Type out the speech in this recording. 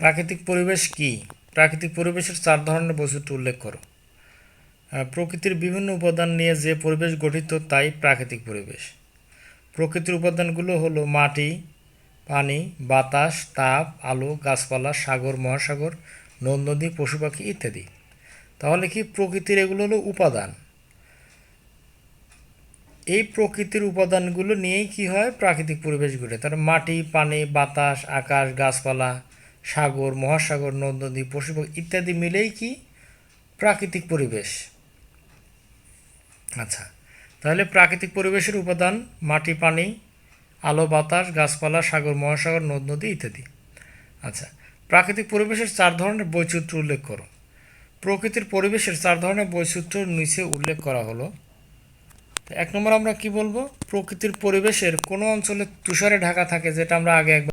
প্রাকৃতিক পরিবেশ কি? প্রাকৃতিক পরিবেশের চার ধরনের বৈচিত্র্য উল্লেখ করো। প্রকৃতির বিভিন্ন উপাদান নিয়ে যে পরিবেশ গঠিত, তাই প্রাকৃতিক পরিবেশ। প্রকৃতির উপাদানগুলো হলো মাটি, পানি, বাতাস, তাপ, আলো, গাছপালা, সাগর, মহাসাগর, নদ, নদী, পশু পাখি ইত্যাদি। তাহলে কি প্রকৃতির এগুলো হলো উপাদান? এই প্রকৃতির উপাদানগুলো নিয়েই কি হয়? প্রাকৃতিক পরিবেশ গড়ে তার মাটি, পানি, বাতাস, আকাশ, গাছপালা সাগর, মহাসাগর, নদ, নদী, পশু ইত্যাদি মিলেই কি প্রাকৃতিক পরিবেশ? আচ্ছা তাহলে প্রাকৃতিক পরিবেশের উপাদান মাটি, পানি, আলো, বাতাস, গাছপালা, সাগর, মহাসাগর, নদ, নদী ইত্যাদি। আচ্ছা প্রাকৃতিক পরিবেশের চার ধরনের বৈচিত্র্য উল্লেখ করো। প্রকৃতির পরিবেশের চার ধরনের বৈচিত্র্য নিচে উল্লেখ করা হলো। এক নম্বর আমরা কি বলব? প্রকৃতির পরিবেশের কোনো অঞ্চলে তুষারে ঢাকা থাকে, যেটা আমরা আগে একবার